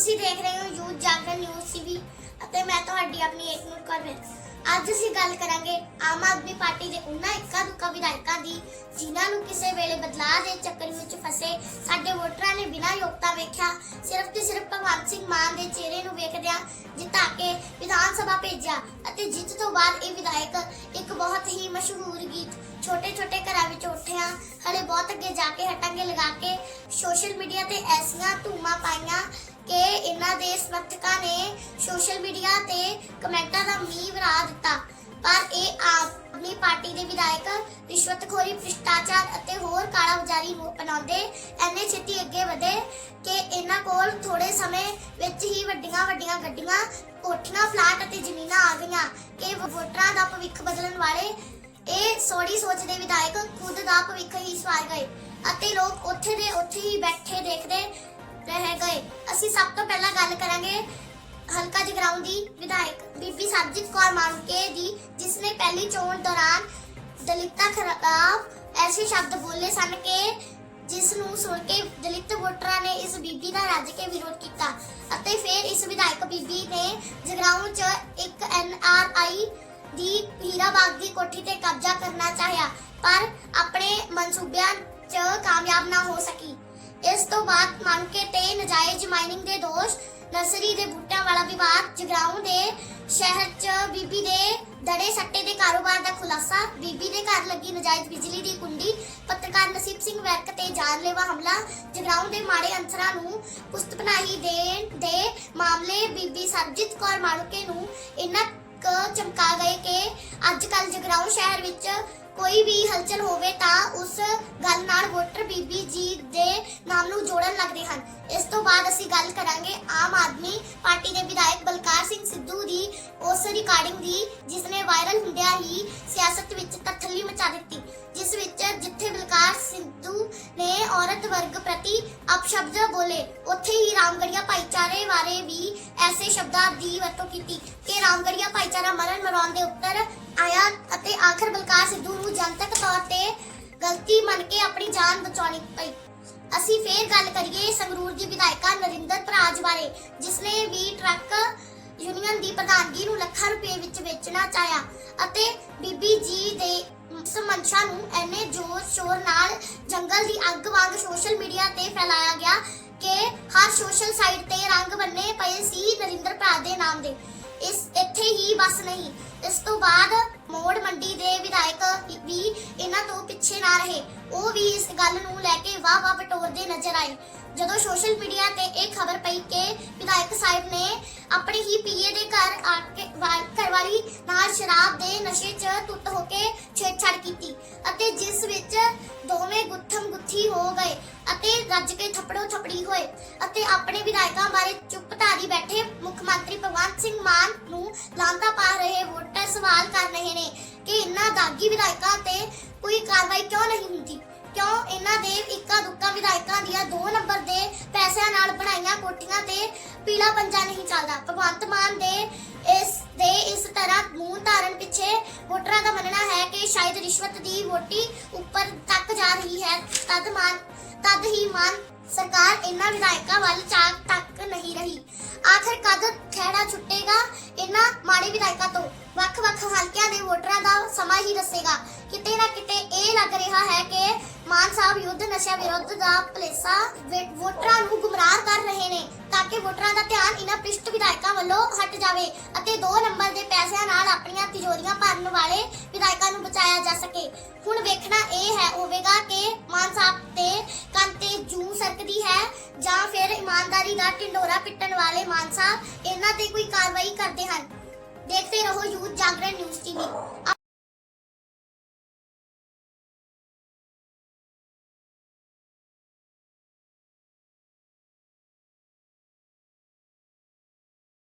ਤੁਸੀਂ ਦੇਖ ਰਹੇ ਹੋ ਯੂਥ ਜਾਗਰਣ ਨਿਊਜ਼ ਟੀਵੀ ਅਤੇ ਮੈਂ ਤੁਹਾਡੀ ਆਪਣੀ ਇੱਕ ਮਿੰਟ ਕੌਰ ਅੱਜ ਅਸੀਂ ਗੱਲ ਕਰਾਂਗੇ ਆਮ ਆਦਮੀ ਪਾਰਟੀ ਦੇ ਉਹਨਾਂ ਇੱਕਾ ਦੁੱਕਾ ਵਿਧਾਇਕਾਂ ਦੀ, ਜਿਨ੍ਹਾਂ ਨੂੰ ਕਿਸੇ ਵੇਲੇ ਬਦਲਾਅ ਦੇ ਚੱਕਰ ਵਿੱਚ ਫਸੇ ਸਾਡੇ ਵੋਟਰਾਂ ਨੇ ਬਿਨਾਂ ਯੋਗਤਾ ਵੇਖਿਆ, ਸਿਰਫ ਤੇ ਸਿਰਫ ਭਗਵੰਤ ਸਿੰਘ ਮਾਨ ਦੇ ਚਿਹਰੇ ਨੂੰ ਵੇਖਦਿਆਂ ਜਿਤਾ ਕੇ ਵਿਧਾਨ ਸਭਾ ਭੇਜਿਆ ਅਤੇ ਜਿੱਤ ਤੋਂ ਬਾਅਦ ਇਹ ਵਿਧਾਇਕ ਇੱਕ ਬਹੁਤ ਹੀ ਮਸ਼ਹੂਰ ਗੀਤ ਛੋਟੇ ਛੋਟੇ ਘਰਾਂ ਵਿੱਚ ਉੱਠਿਆ, ਹਲੇ ਬਹੁਤ ਅੱਗੇ ਜਾ ਕੇ ਹਟਾਂਗੇ ਲਗਾ ਕੇ, ਸੋਸ਼ਲ ਮੀਡੀਆ ਤੇ ਐਸੀਆਂ ਧੂਮਾਂ ਪਾਈਆਂ ਕਿ ਇਹਨਾਂ ਦੇ ਸਮਰਥਕਾਂ ਨੇ ਸੋਸ਼ਲ ਮੀਡੀਆ ਤੇ ਕਮੈਂਟਾਂ ਦਾ ਮੀਂਹ ਵਰਾ ਦਿੱਤਾ। ਪਰ ਇਹ ਆਮ ਪਾਰਟੀ ਦੇ ਵਿਧਾਇਕ ਰਿਸ਼ਵਤਖੋਰੀ ਭ੍ਰਿਸ਼ਟਾਚਾਰ ਅਤੇ ਹੋਰ ਕਾਲਾਬਾਜ਼ਾਰੀ ਨੂੰ ਅਪਣਾਉਂਦੇ ਐਨੇ ਛੇਤੀ ਅੱਗੇ ਵਧੇ ਕਿ ਇਹਨਾਂ ਕੋਲ ਥੋੜੇ ਸਮੇਂ ਵਿੱਚ ਹੀ ਵੱਡੀਆਂ ਵੱਡੀਆਂ ਗੱਡੀਆਂ, ਕੋਠੀਆਂ ਫਲਾਟ ਅਤੇ ਜ਼ਮੀਨਾਂ ਆ ਗਈਆਂ ਕਿ ਵੋਟਰਾਂ ਦਾ ਭਵਿੱਖ ਬਦਲਣ ਵਾਲੇ ਇਹ ਸੋੜੀ ਸੋਚ ਦੇ ਵਿਧਾਇਕ ਖੁਦ ਦਾ ਭਵਿੱਖ ਹੀ ਸਵਾਰ ਗਏ ਅਤੇ ਲੋਕ ਉੱਥੇ ਦੇ ਉੱਥੇ ਹੀ ਬੈਠੇ ਦੇਖਦੇ ਰਹਿ ਗਏ ਅਸੀਂ ਸਭ ਤੋਂ ਪਹਿਲਾਂ ਗੱਲ ਕਰਾਂਗੇ ਹਲਕਾ ਜਗਰਾਉਂ ਦੀ ਵਿਧਾਇਕ ਬੀਬੀ ਸਰਜੀਤ ਕੌਰ ਮਾਨਕੇ ਦੀ, ਜਿਸ ਨੇ ਪਹਿਲੀ ਚੋਣ ਦੌਰਾਨ ਦਲਿਤਾਂ ਖਿਲਾਫ ਐਸੇ ਸ਼ਬਦ ਬੋਲੇ ਸਨ ਕਿ ਜਿਸ ਨੂੰ ਸੁਣ ਕੇ ਦਲਿਤ ਵੋਟਰਾਂ ਨੇ ਇਸ ਬੀਬੀ ਦਾ ਰੱਜ ਕੇ ਵਿਰੋਧ ਕੀਤਾ ਅਤੇ ਫਿਰ ਇਸ ਵਿਧਾਇਕ ਬੀਬੀ ਨੇ ਜਗਰਾਉਂ 'ਚ ਇੱਕ ਐਨ ਆਰ ਆਈ ਦੀ ਹੀਰਾਬਾਗ ਦੀ ਕੋਠੀ ਤੇ ਕਬਜ਼ਾ ਕਰਨਾ ਚਾਹਿਆ, ਪਰ ਆਪਣੇ ਮਨਸੂਬਿਆਂ 'ਚ ਕਾਮਯਾਬ ਨਾ ਹੋ ਸਕੀ। ਇਸ ਤੋਂ ਬਾਅਦ ਮਾਨਕੇ ਮਾਈਨਿੰਗ ਦੇ ਦੋਸ਼ ਨਰਸਰੀ ਦੇ ਬੂਟਿਆਂ ਵਾਲਾ ਵਿਵਾਦ, ਜਗਰਾਉਂ ਦੇ ਸ਼ਹਿਰ 'ਚ ਬੀਬੀ ਦੇ ਦੜੇ ਸੱਟੇ ਦੇ ਕਾਰੋਬਾਰ ਦਾ ਖੁਲਾਸਾ, ਬੀਬੀ ਦੇ ਘਰ ਲੱਗੀ ਨਜਾਇਜ਼ ਬਿਜਲੀ ਦੀ ਕੁੰਡੀ, ਪੱਤਰਕਾਰ ਨਸੀਬ ਸਿੰਘ ਵਰਕ ਤੇ ਜਾਨਲੇਵਾ ਹਮਲਾ, ਜਗਰਾਉਂ ਦੇ ਮਾੜੇ ਅੰਸਰਾਂ ਨੂੰ ਪੁਸਤਪਨਾਹੀ ਦੇਣ ਦੇ ਮਾਮਲੇ ਬੀਬੀ ਸਰਜੀਤ ਕੌਰ ਮਾਣੂਕੇ ਨੂੰ ਇੰਨਾ ਚਮਕਾ ਗਏ ਕਿ ਅੱਜ ਕੱਲ ਜਗਰਾਉਂ ਸ਼ਹਿਰ ਵਿੱਚ ਕੋਈ ਵੀ ਹਲਚਲ ਹੋਵੇ ਤਾਂ ਉਸ ਗੱਲ ਨਾਲ ਵੋਟਰ ਬੀਬੀ ਜੀ ਦੇ ਨਾਮ ਨੂੰ ਜੋੜਨ ਲੱਗਦੇ ਹਨ। ਇਸ ਤੋਂ ਬਾਅਦ ਅਸੀਂ ਗੱਲ ਕਰਾਂਗੇ ਆਮ ਆਦਮੀ ਪਾਰਟੀ ਦੇ ਵਿਧਾਇਕ ਬਲਕਾਰ ਸਿੰਘ ਸਿੱਧੂ ਦੀ। ਉਸ ਰਿਕਾਰਡਿੰਗ ਦੀ ਜਿਸ ਨੇ ਵਾਇਰਲ ਹੁੰਦਿਆਂ ਹੀ ਸਿਆਸਤ ਵਿੱਚ ਤਥਲੀ ਮਚਾ ਦਿੱਤੀ। ਜਿਸ ਵਿੱਚ ਜਿੱਥੇ ਬਲਕਾਰ ਸਿੱਧੂ ਨੇ ਔਰਤ ਵਰਗ ਪ੍ਰਤੀ ਅਪਸ਼ਬਦ ਬੋਲੇ, ਉੱਥੇ ਹੀ ਰਾਮਗੜੀਆ ਭਾਈਚਾਰੇ ਬਾਰੇ ਵੀ ਐਸੇ ਸ਼ਬਦਾਂ ਦੀ ਵਰਤੋਂ ਕੀਤੀ ਕਿ ਰਾਮਗੜੀਆ ਭਾਈਚਾਰਾ ਆਖਰ ਬਲਕਾਰ ਸਿੱਧੂ ਨੂੰ ਜਨਤਕ ਤੌਰ ਤੇ ਗਲਤੀ ਮੰਨ ਕੇ ਆਪਣੀ ਜਾਨ ਬਚਾਉਣੀ ਪਈ। ਅਸੀਂ ਫੇਰ ਗੱਲ ਕਰੀਏ ਸੰਗਰੂਰ ਦੀ ਵਿਧਾਇਕਾ ਨਰਿੰਦਰ ਭਰਾਜ ਬਾਰੇ, ਜਿਸ ਵੀ ਟਰੱਕ ਯੂਨੀਅਨ ਦੀ ਪ੍ਰਧਾਨਗੀ ਨੂੰ ਲੱਖਾਂ ਰੁਪਏ ਵਿੱਚ ਵੇਚਣਾ ਚਾਹਿਆ ਅਤੇ ਬੀਬੀ ਜੀ ਦੇ ਇਸ ਨੂੰ ਐਨੇ ਜ਼ੋਰ ਸ਼ੋਰ ਨਾਲ ਜੰਗਲ ਦੀ ਅੱਗ ਵਾਂਗ ਸੋਸ਼ਲ ਮੀਡੀਆ ਤੇ ਫੈਲਾਇਆ ਗਿਆ ਕਿ ਹਰ ਸੋਸ਼ਲ ਸਾਈਟ ਤੇ ਰੰਗ ਬੰਨੇ ਪਏ ਸੀ ਨਰਿੰਦਰ ਭਰਾ ਦੇ ਨਾਮ ਦੇ। ਇਸ, ਇੱਥੇ ਹੀ ਬਸ ਨਹੀਂ, ਇਸ ਤੋਂ ਬਾਅਦ ਮੋੜ ਮੰਡੀ ਦੇ ਵਿਧਾਇਕ ਵੀ ਇਹਨਾਂ ਤੋਂ ਪਿੱਛੇ ਨਾ ਰਹੇ। ਉਹ ਵੀ ਇਸ ਗੱਲ ਨੂੰ ਲੈ ਕੇ ਵਾਹ ਵਾਹ ਬਟੋਰਦੇ ਨਜ਼ਰ ਆਏ। ਜਦੋਂ ਸੋਸ਼ਲ ਮੀਡੀਆ ਤੇ ਇਹ ਖਬਰ ਪਈ ਕਿ ਵਿਧਾਇਕ ਸਾਹਿਬ ਨੇ ਆਪਣੇ ਹੀ ਪੀਏ ਦੇ ਘਰ ਆ ਕੇ ਘਰਵਾਲੀ ਨਾਲ ਸ਼ਰਾਬ ਦੇ ਨਸ਼ੇ 'ਚ ਟੁੱਟ ਹੋ ਕੇ ਛੇੜਛਾੜ ਕੀਤੀ ਅਤੇ ਜਿਸ ਵਿੱਚ ਅਤੇ ਰੱਜ ਕੇ ਥੱਪੜੋ ਥੱਪੜੀ ਹੋਏ ਅਤੇ ਆਪਣੇ ਵਿਧਾਇਕਾਂ ਬਾਰੇ ਚੁੱਪ ਬੈਠੇ ਮੁੱਖ ਮੰਤਰੀ ਭਗਵੰਤ ਸਿੰਘ ਮਾਨ ਨੂੰ ਲਾਂਤਾ ਪਾ ਰਹੇ ਵੋਟਰ ਸਵਾਲ ਕਰ ਰਹੇ ਨੇ ਕਿ ਇਹਨਾਂ ਦਾਗੀ ਵਿਧਾਇਕਾਂ ਤੇ ਕੋਈ ਕਾਰਵਾਈ ਕਿਉਂ ਨਹੀਂ ਹੁੰਦੀ? ਕਿਉਂ ਇਹਨਾਂ ਦੇ ਇੱਕਾ ਦੁੱਕਾ ਵਿਧਾਇਕਾਂ ਦੀਆਂ 2 ਨੰਬਰ ਦੇ ਪੈਸਿਆਂ ਨਾਲ ਬਣਾਈਆਂ ਕੋਠੀਆਂ ਤੇ ਪੀਲਾ ਪੰਜਾ ਨਹੀਂ ਚੱਲਦਾ? ਭਗਵੰਤ ਮਾਨ ਦੇ ਇਸ ਦੇ ਇਸ ਤਰ੍ਹਾਂ ਮੂੰਹ ਧਾਰਨ ਪਿੱਛੇ ਵੋਟਰਾਂ ਦਾ ਮੰਨਣਾ ਹੈ ਕਿ ਸ਼ਾਇਦ ਰਿਸ਼ਵਤ ਦੀ ਵੋਟੀ ਉੱਪਰ ਤੱਕ ਜਾ ਰਹੀ ਹੈ। ਤਦ ਮਾਨ ਤਦ ਹੀ ਮਾਨ ਸਰਕਾਰ ਇਹਨਾਂ ਵਿਧਾਇਕਾਂ ਵੱਲ ਚਾਕ ਤੱਕ ਨਹੀਂ ਰਹੀ। ਆਖਰ ਕਦ ਖਹਿੜਾ ਛੁੱਟੇਗਾ ਇਹਨਾਂ ਮਾੜੇ ਵਿਧਾਇਕਾਂ ਤੋਂ? ਵੱਖ-ਵੱਖ ਹਲਕਿਆਂ ਦੇ ਵੋਟਰਾਂ ਦਾ ਸਮਾਂ ਹੀ ਦੱਸੇਗਾ। ਕਿਤੇ ਨਾ ਕਿਤੇ ਇਹ ਲੱਗ ਰਿਹਾ ਹੈ ਕਿ ਮਾਨ ਸਾਹਿਬ ਯੁੱਧ ਨਸ਼ਾ ਵਿਰੁੱਧ ਦਾ ਭਲੇਸਾ ਵੋਟਰਾਂ ਨੂੰ ਗੁੰਮਰਾਹ ਕਰ ਰਹੇ ਨੇ ਤਾਂ ਕਿ ਵੋਟਰਾਂ ਦਾ ਧਿਆਨ ਇਹਨਾਂ ਭ੍ਰਿਸ਼ਟ ਵਿਧਾਇਕਾਂ ਵੱਲੋਂ ਹਟ ਜਾਵੇ ਅਤੇ 2 ਨੰਬਰ ਦੇ ਪੈਸਿਆਂ ਨਾਲ ਆਪਣੀਆਂ ਤਿਜੋਰੀਆਂ ਭਰਨ ਵਾਲੇ ਵਿਧਾਇਕਾਂ ਨੂੰ ਬਚਾਇਆ ਜਾ ਸਕੇ। ਹੁਣ ਵੇਖਣਾ ਇਹ ਹੈ ਹੋਵੇਗਾ ਕਿ ਮਾਨ ਸਾਹਿਬ ਤੇ ਜੂ ਹੈ ਜਾਂ ਫਿਰ ਇਮਾਨਦਾਰੀ ਦਾ ਢਿੰਡੋਰਾ ਪਿੱਟਣ ਵਾਲੇ ਮਾਨ ਸਾਹਿਬ ਇਹਨਾਂ ਤੇ ਕੋਈ ਕਾਰਵਾਈ ਕਰਦੇ ਹਨ। ਦੇਖਦੇ ਰਹੋ ਯੂਥ ਜਾਗਰਣ ਨਿਊਜ਼ ਟੀਵੀ